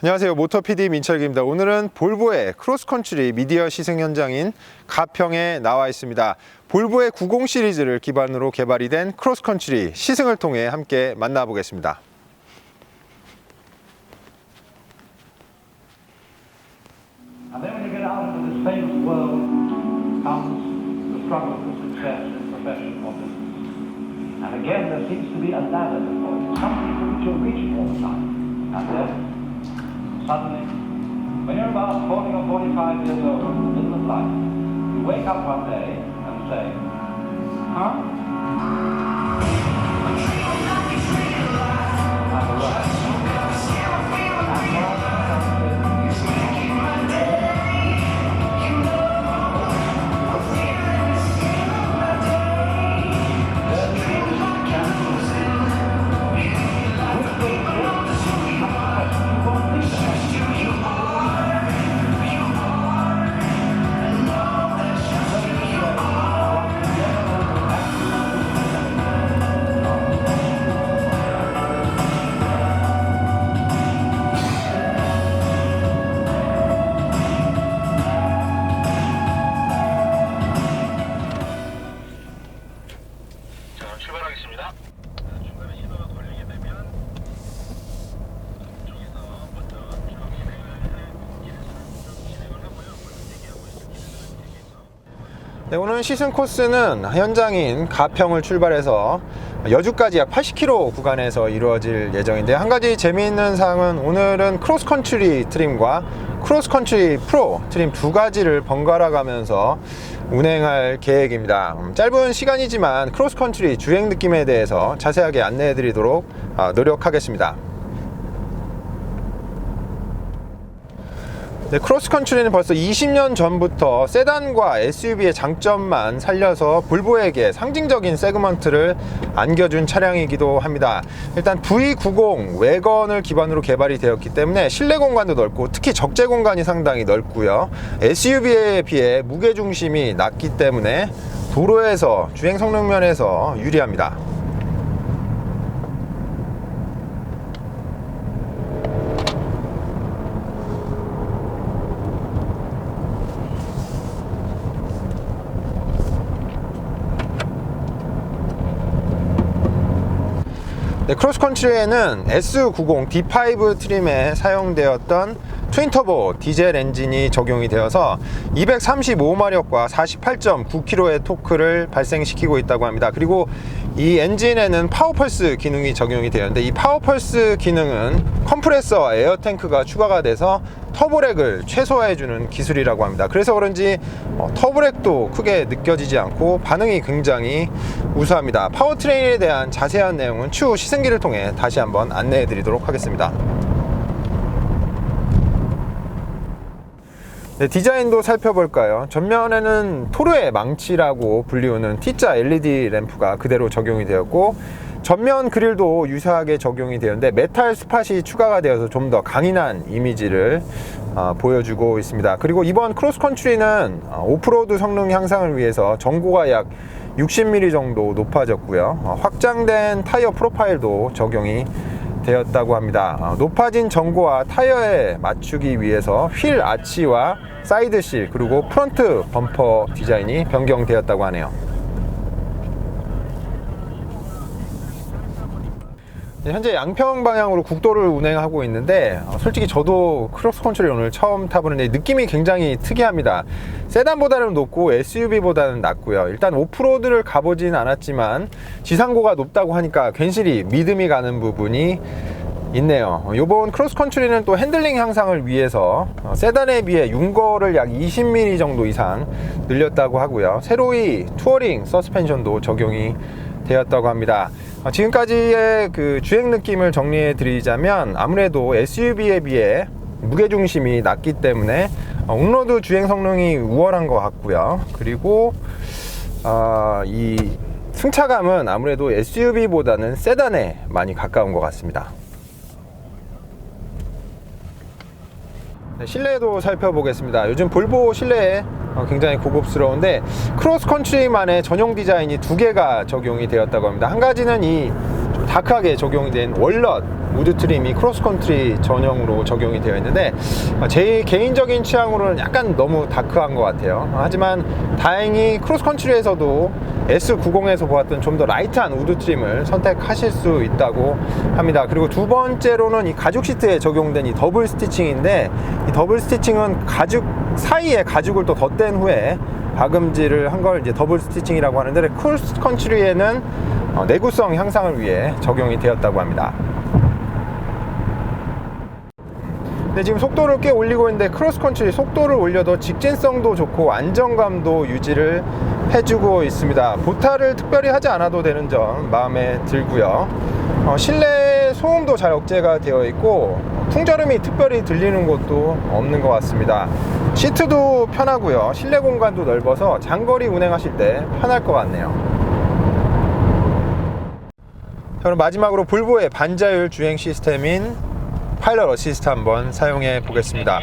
안녕하세요. 모터 PD 민철기입니다. 오늘은 볼보의 크로스컨트리 미디어 시승 현장인 가평에 나와 있습니다. 볼보의 90 시리즈를 기반으로 개발이 된 크로스컨트리 시승을 통해 함께 만나보겠습니다. Suddenly, when you're about 40 or 45 years old, in of life, you wake up one day and say, huh? 네, 오늘 시승 코스는 현장인 가평을 출발해서 여주까지 약 80km 구간에서 이루어질 예정인데 한 가지 재미있는 사항은 오늘은 크로스컨트리 트림과 크로스컨트리 프로 트림 두 가지를 번갈아 가면서 운행할 계획입니다. 음, 짧은 시간이지만 크로스컨트리 주행 느낌에 대해서 자세하게 안내해 드리도록 아, 노력하겠습니다. 네, 크로스컨트리는 벌써 20년 전부터 세단과 SUV의 장점만 살려서 볼보에게 상징적인 세그먼트를 안겨준 차량이기도 합니다. 일단 V90 외건을 기반으로 개발이 되었기 때문에 실내 공간도 넓고 특히 적재 공간이 상당히 넓고요. SUV에 비해 무게 중심이 낮기 때문에 도로에서 주행 성능 면에서 유리합니다. 크로스컨트리에는 S90 D5 트림에 사용되었던 트윈터보 디젤 엔진이 적용이 되어서 235마력과 48.9kg의 토크를 발생시키고 있다고 합니다. 그리고 이 엔진에는 파워펄스 기능이 적용이 되는데 이 파워펄스 기능은 컴프레서와 에어탱크가 추가가 돼서 터보렉을 최소화해주는 기술이라고 합니다. 그래서 그런지 어, 터보렉도 크게 느껴지지 않고 반응이 굉장히 우수합니다. 파워트레인에 대한 자세한 내용은 추후 시승기를 통해 다시 한번 안내해 드리도록 하겠습니다. 네, 디자인도 살펴볼까요? 전면에는 토르의 망치라고 불리우는 T자 LED 램프가 그대로 적용이 되었고 전면 그릴도 유사하게 적용이 되었는데 메탈 스팟이 추가가 되어서 좀 더 강인한 이미지를 어, 보여주고 있습니다. 그리고 이번 크로스컨트리는 어, 오프로드 성능 향상을 위해서 전고가 약 60mm 정도 높아졌고요. 어, 확장된 타이어 프로파일도 적용이 되었다고 합니다. 어, 높아진 전고와 타이어에 맞추기 위해서 휠 아치와 사이드 실 그리고 프론트 범퍼 디자인이 변경되었다고 하네요. 현재 양평 방향으로 국도를 운행하고 있는데 어, 솔직히 저도 크로스 컨트롤 오늘 처음 타보는데 느낌이 굉장히 특이합니다. 세단보다는 높고 SUV보다는 낮고요. 일단 오프로드를 가보진 않았지만 지상고가 높다고 하니까 괜시리 믿음이 가는 부분이 있네요. 어, 이번 크로스 컨트리는 또 핸들링 향상을 위해서 어, 세단에 비해 윤거를 약 20mm 정도 이상 늘렸다고 하고요. 새로이 투어링 서스펜션도 적용이 되었다고 합니다. 어, 지금까지의 그 주행 느낌을 정리해 드리자면 아무래도 SUV에 비해 무게 중심이 낮기 때문에 어, 온로드 주행 성능이 우월한 것 같고요. 그리고 어, 이 승차감은 아무래도 SUV보다는 세단에 많이 가까운 것 같습니다. 네, 실내도 살펴보겠습니다. 요즘 볼보 실내 어, 굉장히 고급스러운데 크로스 컨트리만의 전용 디자인이 두 개가 적용이 되었다고 합니다. 한 가지는 이 다크하게 적용이 된 월넛 우드 트림이 크로스컨트리 전용으로 적용이 되어 있는데 어, 제 개인적인 취향으로는 약간 너무 다크한 것 같아요. 하지만 다행히 크로스컨트리에서도 S90에서 보았던 좀 더 라이트한 우드 트림을 선택하실 수 있다고 합니다. 그리고 두 번째로는 이 가죽 시트에 적용된 이 더블 스티칭인데 이 더블 스티칭은 가죽 사이에 가죽을 또 덧댄 후에 박음질을 한 걸 이제 더블 스티칭이라고 하는데 크로스 컨트리에는 어, 내구성 향상을 위해 적용이 되었다고 합니다. 근데 지금 속도를 꽤 올리고 있는데 크로스 컨트리 속도를 올려도 직진성도 좋고 안정감도 유지를 해주고 있습니다. 보타를 특별히 하지 않아도 되는 점 마음에 들고요. 어, 실내 소음도 잘 억제가 되어 있고 풍절음이 특별히 들리는 곳도 없는 것 같습니다. 시트도 편하고요. 실내 공간도 넓어서 장거리 운행하실 때 편할 것 같네요. 자, 그럼 마지막으로 볼보의 반자율 주행 시스템인 파일럿 어시스트 한번 사용해 보겠습니다.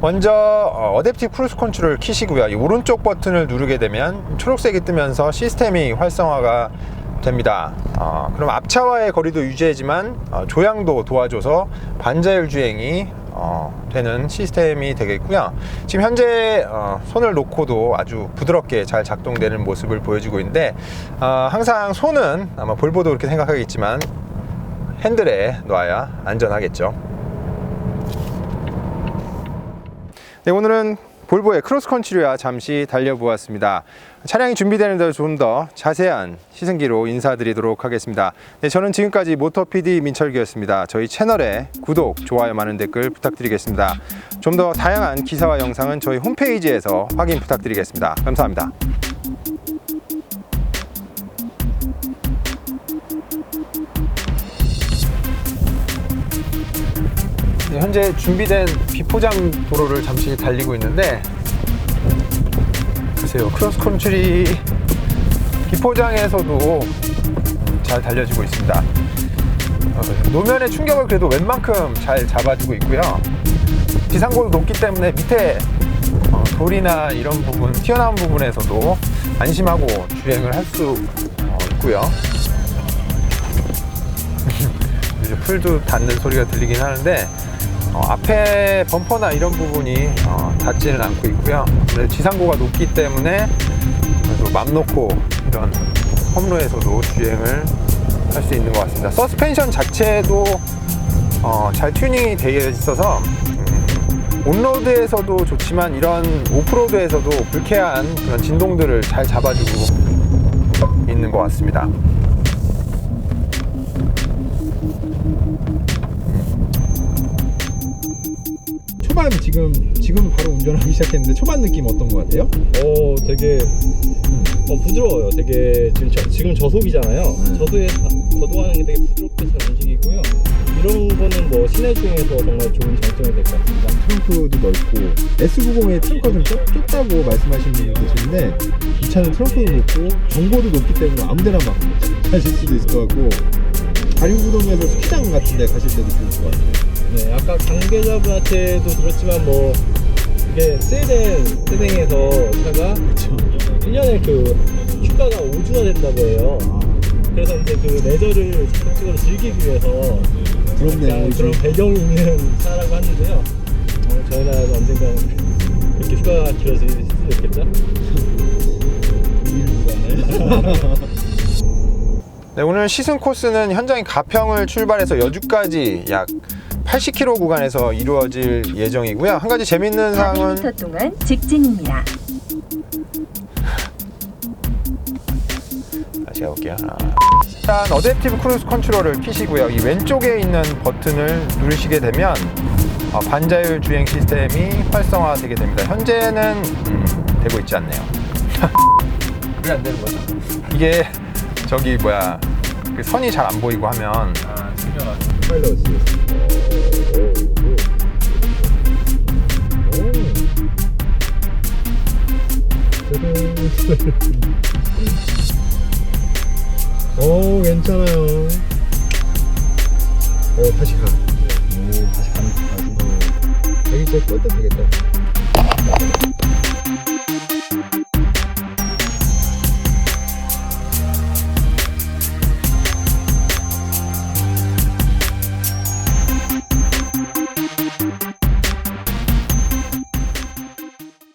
먼저 어, 어댑티브 크루즈 컨트롤 키시고요. 이 오른쪽 버튼을 누르게 되면 초록색이 뜨면서 시스템이 활성화가 됩니다. 어, 그럼 앞차와의 거리도 유지하지만 어, 조향도 도와줘서 반자율 주행이 어, 되는 시스템이 되겠고요. 지금 현재 어, 손을 놓고도 아주 부드럽게 잘 작동되는 모습을 보여주고 있는데 어, 항상 손은 아마 볼보도 그렇게 생각하겠지만 핸들에 놓아야 안전하겠죠. 네, 오늘은 볼보의 크로스컨트리와 잠시 달려보았습니다. 차량이 준비되는 대로 좀더 자세한 시승기로 인사드리도록 하겠습니다. 네, 저는 지금까지 모터 PD 민철기였습니다. 저희 채널에 구독, 좋아요, 많은 댓글 부탁드리겠습니다. 좀 더 다양한 기사와 영상은 저희 홈페이지에서 확인 부탁드리겠습니다. 감사합니다. 현재 준비된 비포장 도로를 잠시 달리고 있는데 글쎄요 크로스 컨트리 비포장에서도 잘 달려지고 있습니다. 어, 노면의 충격을 그래도 웬만큼 잘 잡아주고 있고요. 지상고도 높기 때문에 밑에 어, 돌이나 이런 부분 튀어나온 부분에서도 안심하고 주행을 할 수 있고요. 풀도 닿는 소리가 들리긴 하는데 어, 앞에 범퍼나 이런 부분이 어, 닿지는 않고 있고요. 지상고가 높기 때문에 맘 놓고 이런 험로에서도 주행을 할 수 있는 것 같습니다. 서스펜션 자체도 어, 잘 튜닝이 되어 있어서 음, 온로드에서도 좋지만 이런 오프로드에서도 불쾌한 그런 진동들을 잘 잡아주고 있는 것 같습니다. 초반 지금 지금 바로 운전하기 시작했는데 초반 느낌 어떤 것 같아요? 어 되게 어, 부드러워요. 되게 지금 저, 지금 저속이잖아요. 네. 저속에 가- 거동하는 게 되게 부드럽게 잘 움직이고요. 이런 거는 뭐 시내 중에서 정말 좋은 장점이 될 것 같습니다. 트렁크도 넓고 S90의 트렁크가 좀 좁, 좁다고 말씀하시는 분이 계시는데 이 차는 트렁크도 높고 정보도 높기 때문에 아무데나 막 가실 수도 있을 것 같고 다륜구동에서 스키장 같은 데 가실 때도 좋을 것 같아요 네, 아까 관계자분한테도 들었지만 뭐 이게 스웨덴 스웨덴에서 차가 1년에 그 휴가가 5주나 된다고 해요. 그래서 이제 그 레저를 적극적으로 즐기기 위해서 약간 그런 배경이 있는 차라고 하는데요. 어, 저희 나라도 언젠가는 이렇게 휴가가 길어질 수도 있겠죠? 네, 오늘 시승 코스는 현장인 가평을 출발해서 여주까지 약 80km 구간에서 이루어질 예정이고요 한 가지 재밌는 사항은 400m 동안 직진입니다. 다시 해볼게요. 하나. 일단 어댑티브 크루즈 컨트롤을 키시고요. 이 왼쪽에 있는 버튼을 누르시게 되면 어, 반자율 주행 시스템이 활성화되게 됩니다. 현재는 음, 되고 있지 않네요. 왜안 되는 거죠? 이게 저기 뭐야 그 선이 잘 안 보이고 하면 파일럿 오 괜찮아요. 오 다시 가. 오 다시 가는 다시. 여기 이제 끄도 되겠다.